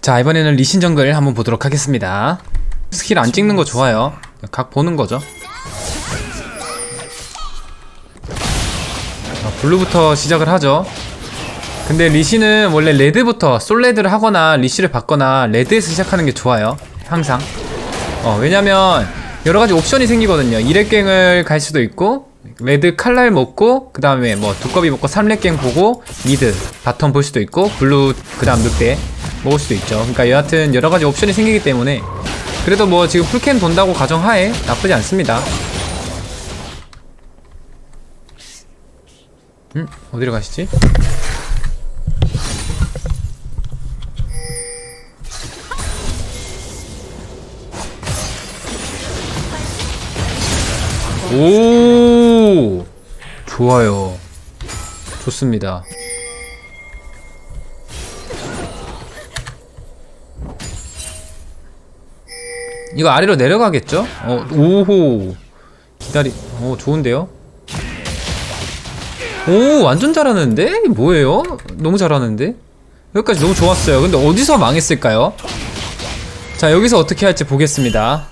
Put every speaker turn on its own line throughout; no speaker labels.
자 이번에는 리신 정글 한번 보도록 하겠습니다. 스킬 안 찍는 거 좋아요. 각 보는 거죠. 자, 블루부터 시작을 하죠. 근데 리시는 원래 레드부터 솔레드를 하거나 리시를 받거나 레드에서 시작하는 게 좋아요. 항상. 어 왜냐면 여러가지 옵션이 생기거든요. 1렙갱을 갈 수도 있고 레드 칼날 먹고 그 다음에 뭐 두꺼비 먹고 3렙갱 보고 미드 바텀 볼 수도 있고 블루 그 다음 늑대 먹을 수도 있죠 그러니까 여하튼 여러가지 옵션이 생기기 때문에 그래도 뭐 지금 풀캠 돈다고 가정하에 나쁘지 않습니다 음? 어디로 가시지? 오 좋아요 좋습니다 이거 아래로 내려가겠죠? 어 오호 기다리 어 좋은데요? 오 완전 잘하는데? 뭐예요? 너무 잘하는데? 여기까지 너무 좋았어요 근데 어디서 망했을까요? 자 여기서 어떻게 할지 보겠습니다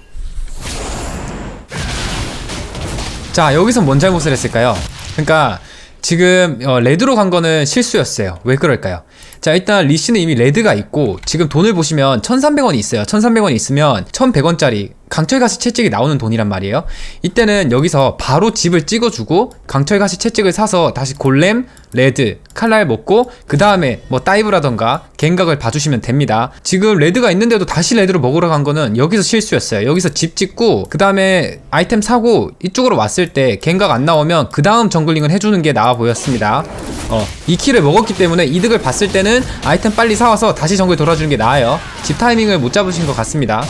자 여기서 뭔 잘못을 했을까요? 그러니까 지금 어, 레드로 간 거는 실수였어요. 왜 그럴까요? 자 일단 리시는 이미 레드가 있고 지금 돈을 보시면 1,300원이 있어요. 1,300원이 있으면 1,100원짜리 강철 가시 채찍이 나오는 돈이란 말이에요. 이때는 여기서 바로 집을 찍어주고 강철 가시 채찍을 사서 다시 골렘, 레드, 칼날 먹고 그 다음에 뭐 다이브라던가 갱각을 봐주시면 됩니다. 지금 레드가 있는데도 다시 레드로 먹으러 간 거는 여기서 실수였어요. 여기서 집 찍고 그 다음에 아이템 사고 이쪽으로 왔을 때 갱각 안 나오면 그 다음 정글링을 해주는 게 나아 보였습니다. 어, 2킬을 먹었기 때문에 이득을 봤을 때는 아이템 빨리 사와서 다시 정글 돌아주는 게 나아요. 집 타이밍을 못 잡으신 것 같습니다.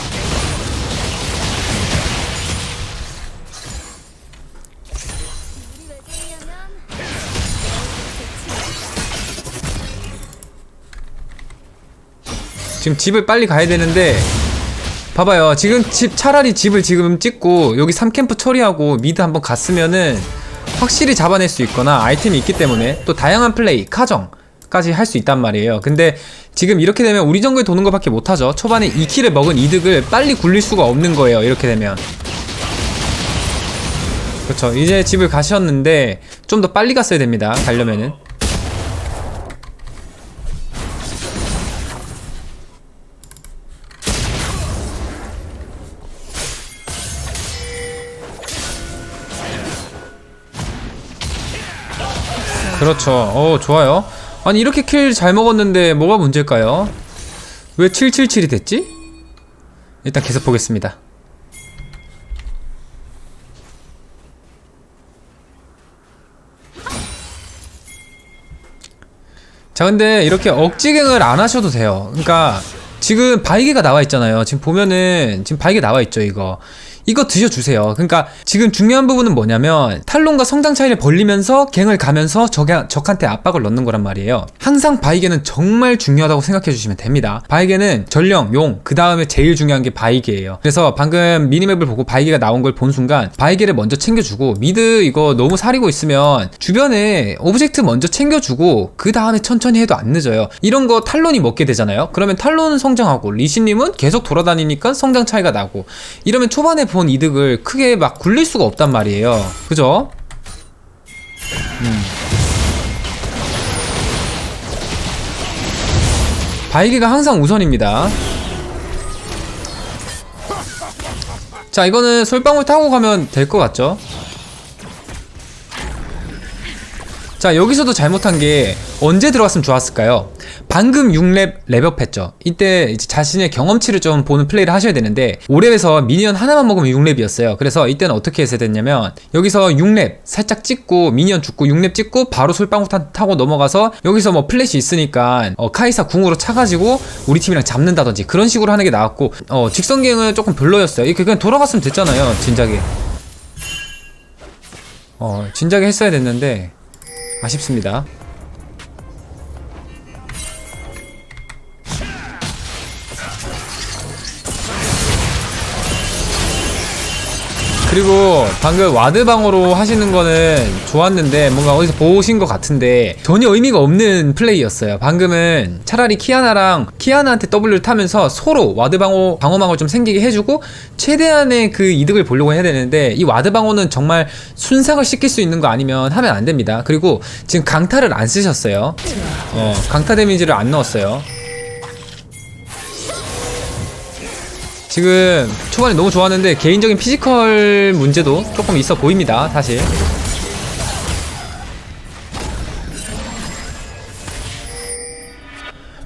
지금 집을 빨리 가야 되는데 봐봐요. 지금 집 차라리 집을 지금 찍고 여기 3캠프 처리하고 미드 한번 갔으면은 확실히 잡아낼 수 있거나 아이템이 있기 때문에 또 다양한 플레이 카정 까지 할 수 있단 말이에요. 근데 지금 이렇게 되면 우리 정글 도는 것밖에 못하죠. 초반에 2킬을 먹은 이득을 빨리 굴릴 수가 없는 거예요 이렇게 되면. 그렇죠. 이제 집을 가셨는데 좀 더 빨리 갔어야 됩니다 가려면은 그렇죠. 어, 좋아요. 아니, 이렇게 킬 잘 먹었는데 뭐가 문제일까요? 왜 777이 됐지? 일단 계속 보겠습니다. 자, 근데 이렇게 억지갱을 안 하셔도 돼요. 그러니까 지금 바이게가 나와 있잖아요. 지금 보면은 지금 바이게 나와 있죠, 이거. 이거 드셔주세요. 그러니까 지금 중요한 부분은 뭐냐면 탈론과 성장 차이를 벌리면서 갱을 가면서 적야, 적한테 압박을 넣는 거란 말이에요. 항상 바이게는 정말 중요하다고 생각해 주시면 됩니다. 바이게는 전령, 용, 그 다음에 제일 중요한 게 바이게예요. 그래서 방금 미니맵을 보고 바이게가 나온 걸 본 순간 바이게를 먼저 챙겨주고 미드 이거 너무 사리고 있으면 주변에 오브젝트 먼저 챙겨주고 그 다음에 천천히 해도 안 늦어요. 이런 거 탈론이 먹게 되잖아요. 그러면 탈론은 성장하고 리신님은 계속 돌아다니니까 성장 차이가 나고 이러면 초반에 본 이득을 크게 막 굴릴 수가 없단 말이에요. 그죠? 음. 바이기가 항상 우선입니다. 자, 이거는 솔방울 타고 가면 될 것 같죠? 자, 여기서도 잘못한 게 언제 들어갔으면 좋았을까요? 방금 6렙 랩업했죠. 이때 자신의 경험치를 좀 보는 플레이를 하셔야 되는데 5렙에서 미니언 하나만 먹으면 6렙이었어요. 그래서 이때는 어떻게 했어야 됐냐면 여기서 6렙 살짝 찍고 미니언 죽고 6렙 찍고 바로 솔방울 타, 타고 넘어가서 여기서 뭐 플래시 있으니까 어, 카이사 궁으로 차가지고 우리 팀이랑 잡는다든지 그런 식으로 하는 게 나았고 어, 직선갱은 조금 별로였어요. 이렇게 그냥 돌아갔으면 됐잖아요. 진작에. 어, 진작에 했어야 됐는데 아쉽습니다. 그리고 방금 와드 방어로 하시는 거는 좋았는데 뭔가 어디서 보신 것 같은데 전혀 의미가 없는 플레이였어요. 방금은 차라리 키아나랑 키아나한테 W를 타면서 서로 와드 방어 방어망을 좀 생기게 해주고 최대한의 그 이득을 보려고 해야 되는데 이 와드 방어는 정말 순삭을 시킬 수 있는 거 아니면 하면 안 됩니다. 그리고 지금 강타를 안 쓰셨어요. 어, 강타 데미지를 안 넣었어요. 지금 초반에 너무 좋았는데 개인적인 피지컬 문제도 조금 있어 보입니다 사실.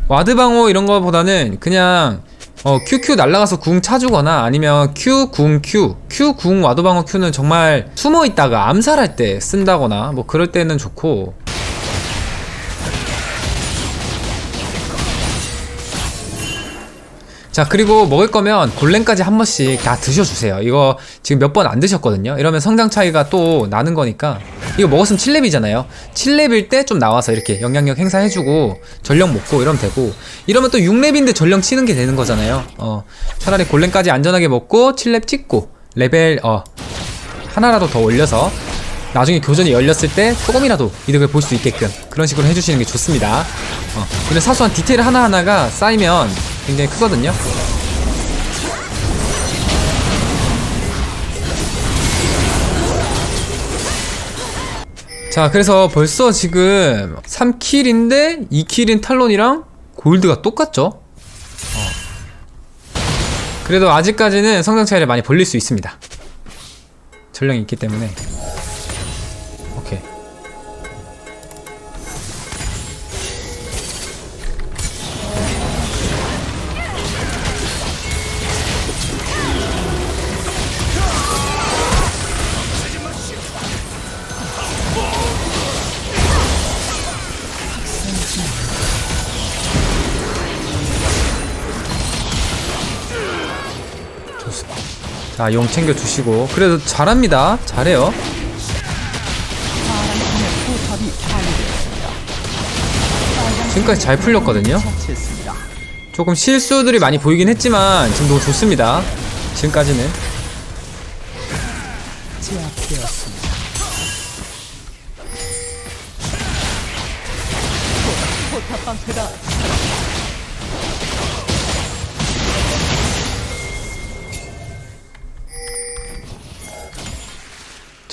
와드 방어 이런 거보다는 그냥 어, QQ 날라가서 궁 차주거나 아니면 Q 궁 Q Q 궁 와드 방어 Q는 정말 숨어 있다가 암살할 때 쓴다거나 뭐 그럴 때는 좋고 자 그리고 먹을 거면 골렘까지 한 번씩 다 드셔주세요. 이거 지금 몇 번 안 드셨거든요. 이러면 성장 차이가 또 나는 거니까. 이거 먹었으면 7렙이잖아요. 7렙일 때 좀 나와서 이렇게 영향력 행사해주고 전력 먹고 이러면 되고. 이러면 또 6렙인데 전력 치는 게 되는 거잖아요. 어 차라리 골렘까지 안전하게 먹고 7렙 찍고 레벨 어 하나라도 더 올려서 나중에 교전이 열렸을 때 조금이라도 이득을 볼 수 있게끔 그런 식으로 해주시는 게 좋습니다. 어, 이런 사소한 디테일 하나하나가 쌓이면 굉장히 크거든요. 자, 그래서 벌써 지금 3킬인데 2킬인 탈론이랑 골드가 똑같죠? 어. 그래도 아직까지는 성장 차이를 많이 벌릴 수 있습니다. 전령이 있기 때문에. 자, 용 챙겨 주시고 그래도 잘합니다. 잘해요. 지금까지 잘 풀렸거든요. 조금 실수들이 많이 보이긴 했지만 지금 너무 좋습니다. 지금까지는
제압되었습니다.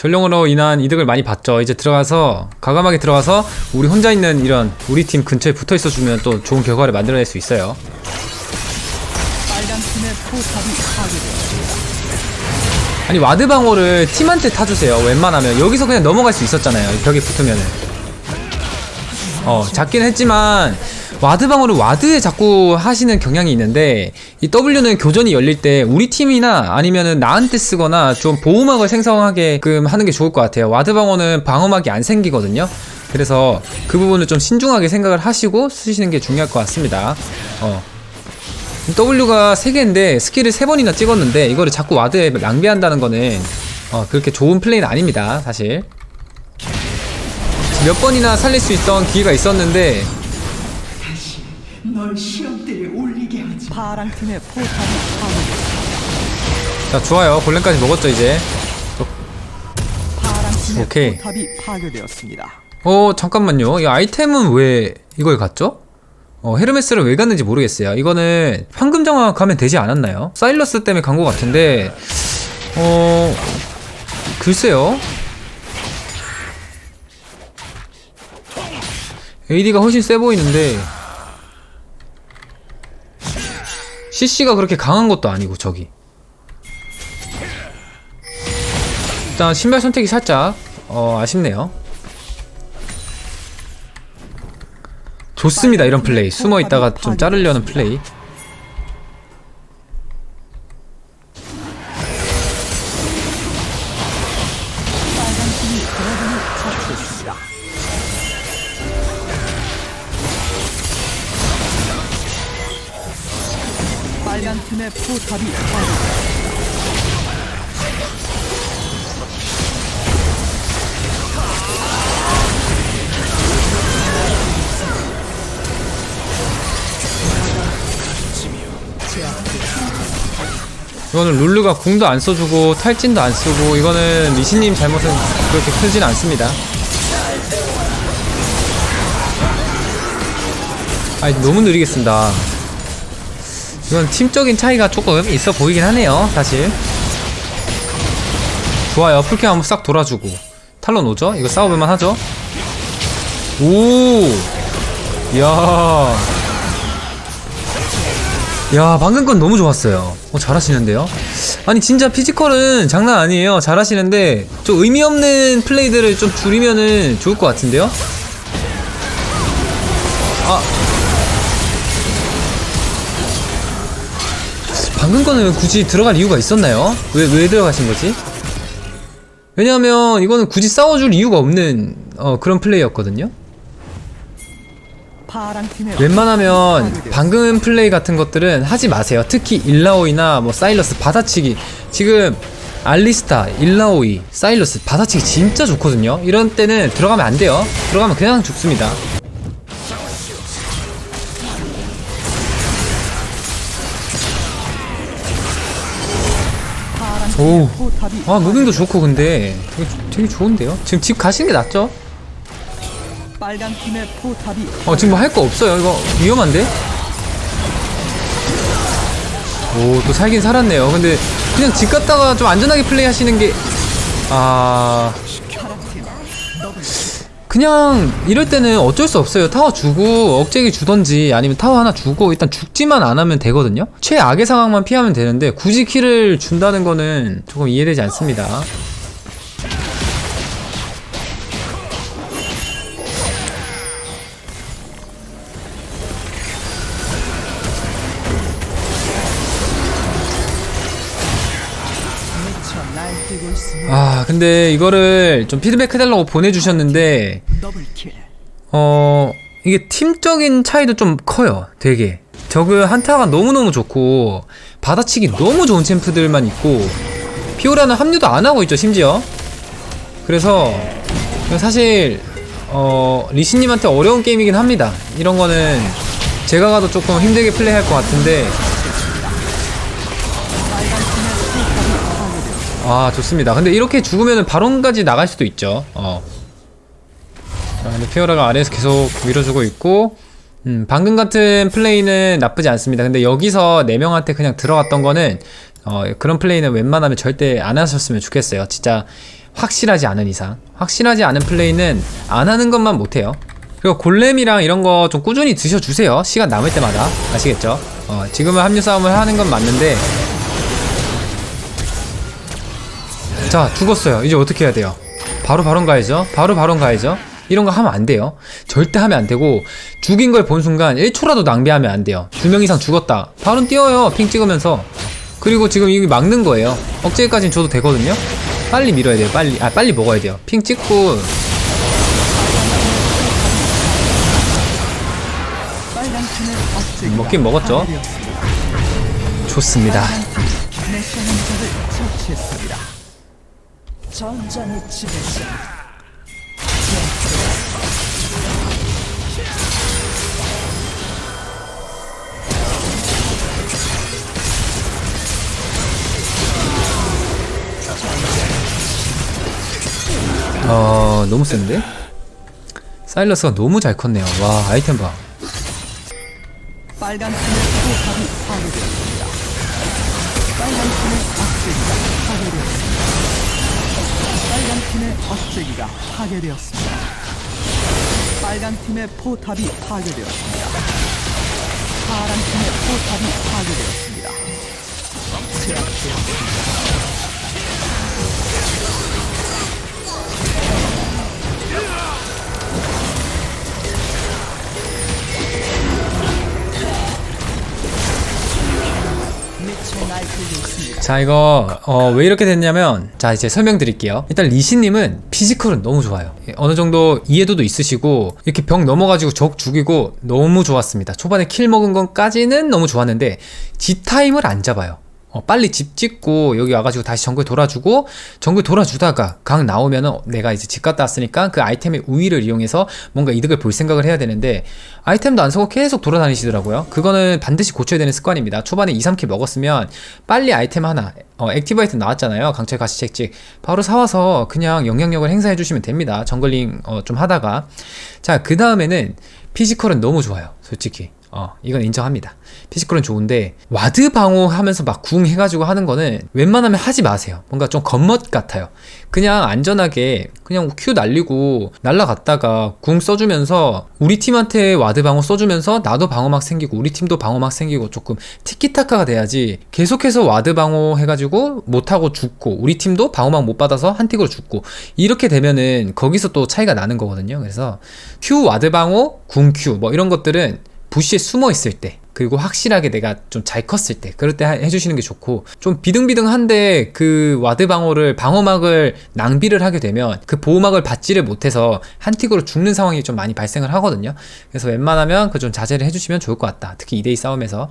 전령으로 인한 이득을 많이 봤죠. 이제 들어가서 과감하게 들어가서 우리 혼자 있는 이런 우리 팀 근처에 붙어 있어 주면 또 좋은 결과를 만들어낼 수 있어요. 아니 와드 방어를 팀한테 타주세요. 웬만하면 여기서 그냥 넘어갈 수 있었잖아요. 이 벽에 붙으면은. 어 작긴 했지만 와드 방어를 와드에 자꾸 하시는 경향이 있는데 이 W는 교전이 열릴 때 우리 팀이나 아니면은 나한테 쓰거나 좀 보호막을 생성하게끔 하는 게 좋을 것 같아요. 와드 방어는 방어막이 안 생기거든요. 그래서 그 부분을 좀 신중하게 생각을 하시고 쓰시는 게 중요할 것 같습니다. 어. W가 3개인데 스킬을 3번이나 찍었는데 이거를 자꾸 와드에 낭비한다는 거는 어, 그렇게 좋은 플레이는 아닙니다 사실 몇 번이나 살릴 수 있던 기회가 있었는데
널 시험대에 올리게 하지.
파랑 팀의 포탑이 파괴되었습니다.
자 좋아요 골렘까지 먹었죠 이제
파랑 팀의
오케이.
포탑이 파괴되었습니다.
어 잠깐만요 이 아이템은 왜 이걸 갔죠? 어 헤르메스를 왜 갔는지 모르겠어요 이거는 황금 장화 가면 되지 않았나요? 사일러스 때문에 간 것 같은데 어 글쎄요 AD가 훨씬 세 보이는데 CC가 그렇게 강한 것도 아니고 저기. 일단 신발 선택이 살짝 어 아쉽네요. 좋습니다 이런 플레이. 숨어 있다가 좀 자르려는 플레이
팀의 포탑이 파괴되었습니다.
이거는 룰루가 궁도 안 써주고 탈진도 안 쓰고 이거는 리신님 잘못은 그렇게 크진 않습니다. 아니 너무 느리게 쓴다. 이건 팀적인 차이가 조금 있어 보이긴 하네요, 사실. 좋아요. 풀캠 한번 싹 돌아주고. 탈론 오죠? 이거 싸워볼만 하죠? 오! 이야. 야, 방금 건 너무 좋았어요. 어, 잘하시는데요? 아니, 진짜 피지컬은 장난 아니에요. 잘하시는데, 좀 의미 없는 플레이들을 좀 줄이면은 좋을 것 같은데요? 아. 방금 거는 굳이 들어갈 이유가 있었나요? 왜, 왜 들어가신 거지? 왜냐하면 이거는 굳이 싸워줄 이유가 없는 어, 그런 플레이였거든요. 웬만하면 방금 플레이 같은 것들은 하지 마세요. 특히 일라오이나 뭐 사일러스 받아치기. 지금 알리스타, 일라오이, 사일러스 받아치기 진짜 좋거든요. 이런 때는 들어가면 안 돼요. 들어가면 그냥 죽습니다. 오. 아 무빙도 좋고 근데 되게, 되게 좋은데요. 지금 집 가시는 게 낫죠?
빨간 팀의 포탑이
어 지금 뭐 할 거 없어요. 이거 위험한데? 오 또 살긴 살았네요. 근데 그냥 집 갔다가 좀 안전하게 플레이 하시는 게 아. 그냥 이럴 때는 어쩔 수 없어요. 타워 주고 억제기 주던지 아니면 타워 하나 주고 일단 죽지만 안 하면 되거든요. 최악의 상황만 피하면 되는데 굳이 킬을 준다는 거는 조금 이해되지 않습니다. 근데 이거를 좀 피드백 해달라고 보내주셨는데. 어 이게 팀적인 차이도 좀 커요 되게 저그 한타가 너무너무 좋고 받아치기 너무 좋은 챔프들만 있고 피오라는 합류도 안 하고 있죠 심지어 그래서 사실 어 리신님한테 어려운 게임이긴 합니다 이런 거는 제가 가도 조금 힘들게 플레이할 것 같은데 아 좋습니다 근데 이렇게 죽으면 바론까지 나갈 수도 있죠 어 자, 근데 피오라가 아래에서 계속 밀어주고 있고, 음, 방금 같은 플레이는 나쁘지 않습니다. 근데 여기서 4명한테 그냥 들어갔던 거는, 어, 그런 플레이는 웬만하면 절대 안 하셨으면 좋겠어요. 진짜 확실하지 않은 이상. 확실하지 않은 플레이는 안 하는 것만 못해요. 그리고 골렘이랑 이런 거 좀 꾸준히 드셔주세요. 시간 남을 때마다. 아시겠죠? 어, 지금은 합류 싸움을 하는 건 맞는데, 자, 죽었어요. 이제 어떻게 해야 돼요? 바로 바론 가야죠. 바로 바론 가야죠. 이런 거 하면 안 돼요. 절대 하면 안 되고 죽인 걸 본 순간 1초라도 낭비하면 안 돼요. 두 명 이상 죽었다. 바론 뛰어요. 핑 찍으면서. 그리고 지금 이게 막는 거예요. 억제기까지는 줘도 되거든요. 빨리 밀어야 돼요. 빨리. 아, 빨리 먹어야 돼요. 핑 찍고 먹긴 먹었죠. 좋습니다.
전장의 지배자
어, 너무 센데? 사일러스가 너무 잘 컸네요. 와, 아이템 봐.
빨간 팀의 포탑이 파괴되었습니다. 빨간 팀의 억제기가 억제기가 파괴되었습니다. 빨간 팀의 포탑이 파괴되었습니다. 파란 팀의 포탑이 파괴되었습니다.
제압되었습니다.
자 이거 어, 왜 이렇게 됐냐면 자 이제 설명드릴게요. 일단 리시님은 피지컬은 너무 좋아요. 예, 어느 정도 이해도도 있으시고 이렇게 벽 넘어가지고 적 죽이고 너무 좋았습니다. 초반에 킬 먹은 것까지는 너무 좋았는데 G타임을 안 잡아요 어, 빨리 집 짓고 여기 와가지고 다시 정글 돌아주고 정글 돌아주다가 강 나오면은 내가 이제 집 갔다 왔으니까 그 아이템의 우위를 이용해서 뭔가 이득을 볼 생각을 해야 되는데 아이템도 안 사고 계속 돌아다니시더라고요. 그거는 반드시 고쳐야 되는 습관입니다. 초반에 2, 3킬 먹었으면 빨리 아이템 하나 어, 액티브 아이템 나왔잖아요. 강철 가시 책찍 바로 사와서 그냥 영향력을 행사해 주시면 됩니다. 정글링 어, 좀 하다가 자 그 다음에는 피지컬은 너무 좋아요. 솔직히 어 이건 인정합니다. 피지컬은 좋은데 와드 방어하면서 막 궁 해가지고 하는 거는 웬만하면 하지 마세요. 뭔가 좀 겉멋 같아요. 그냥 안전하게 그냥 Q 날리고 날라갔다가 궁 써주면서 우리 팀한테 와드 방어 써주면서 나도 방어막 생기고 우리 팀도 방어막 생기고 조금 티키타카가 돼야지 계속해서 와드 방어 해가지고 못하고 죽고 우리 팀도 방어막 못 받아서 한 틱으로 죽고 이렇게 되면은 거기서 또 차이가 나는 거거든요. 그래서 Q 와드 방어, 궁 Q 뭐 이런 것들은 부시에 숨어 있을 때 그리고 확실하게 내가 좀 잘 컸을 때 그럴 때 하- 해주시는 게 좋고 좀 비등비등한데 그 와드 방어를 방어막을 낭비를 하게 되면 그 보호막을 받지를 못해서 한 틱으로 죽는 상황이 좀 많이 발생을 하거든요. 그래서 웬만하면 그 좀 자제를 해주시면 좋을 것 같다. 특히 2대2 싸움에서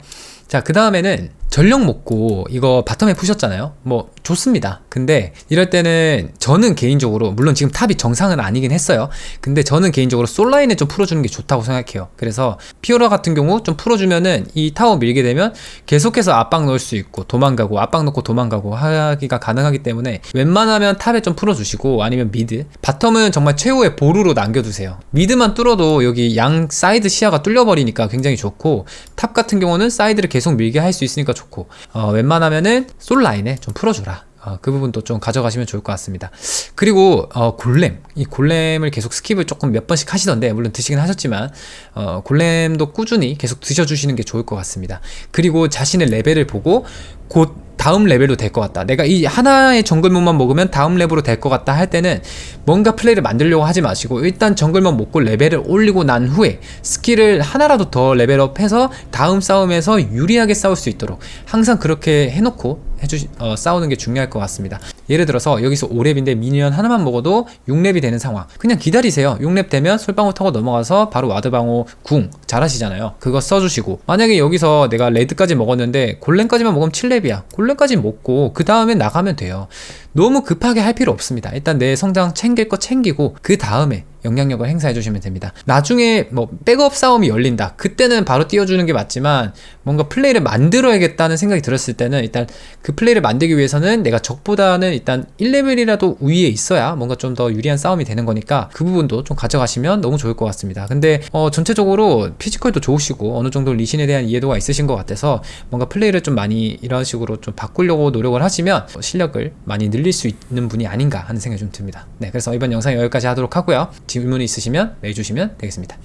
자 그 다음에는 전력 먹고 이거 바텀에 푸셨잖아요. 뭐 좋습니다. 근데 이럴 때는 저는 개인적으로 물론 지금 탑이 정상은 아니긴 했어요. 근데 저는 개인적으로 솔라인을 좀 풀어주는 게 좋다고 생각해요. 그래서 피오라 같은 경우 좀 풀어주면은 이 타워 밀게 되면 계속해서 압박 넣을 수 있고 도망가고 압박 넣고 도망가고 하기가 가능하기 때문에 웬만하면 탑에 좀 풀어주시고 아니면 미드. 바텀은 정말 최후의 보루로 남겨두세요. 미드만 뚫어도 여기 양 사이드 시야가 뚫려버리니까 굉장히 좋고 탑 같은 경우는 사이드를 계속 밀게 할 수 있으니까 좋고 어, 웬만하면은 솔 라인에 좀 풀어줘라 어, 그 부분도 좀 가져가시면 좋을 것 같습니다. 그리고 어, 골렘 이 골렘을 계속 스킵을 조금 몇 번씩 하시던데 물론 드시긴 하셨지만 어, 골렘도 꾸준히 계속 드셔주시는 게 좋을 것 같습니다. 그리고 자신의 레벨을 보고 곧 다음 레벨로 될 것 같다. 내가 이 하나의 정글몬만 먹으면 다음 레벨로 될 것 같다 할 때는 뭔가 플레이를 만들려고 하지 마시고 일단 정글몬 먹고 레벨을 올리고 난 후에 스킬을 하나라도 더 레벨업해서 다음 싸움에서 유리하게 싸울 수 있도록 항상 그렇게 해놓고 해주 어, 싸우는 게 중요할 것 같습니다. 예를 들어서 여기서 5렙인데 미니언 하나만 먹어도 6렙이 되는 상황. 그냥 기다리세요. 6렙 되면 솔방울 타고 넘어가서 바로 와드방어 궁 잘하시잖아요. 그거 써주시고 만약에 여기서 내가 레드까지 먹었는데 골렘까지만 먹으면 7렙 이야. 골렘까지 먹고 그 다음에 나가면 돼요. 너무 급하게 할 필요 없습니다. 일단 내 성장 챙길 거 챙기고 그 다음에 영향력을 행사해 주시면 됩니다. 나중에 뭐 백업 싸움이 열린다. 그때는 바로 띄워주는 게 맞지만 뭔가 플레이를 만들어야겠다는 생각이 들었을 때는 일단 그 플레이를 만들기 위해서는 내가 적보다는 일단 1레벨이라도 위에 있어야 뭔가 좀 더 유리한 싸움이 되는 거니까 그 부분도 좀 가져가시면 너무 좋을 것 같습니다. 근데 어 전체적으로 피지컬도 좋으시고 어느 정도 리신에 대한 이해도가 있으신 것 같아서 뭔가 플레이를 좀 많이 이런 식으로 좀 바꾸려고 노력을 하시면 실력을 많이 늘릴 수 있는 분이 아닌가 하는 생각이 좀 듭니다. 네, 그래서 이번 영상 여기까지 하도록 하고요. 질문 있으시면 메일 주시면 되겠습니다.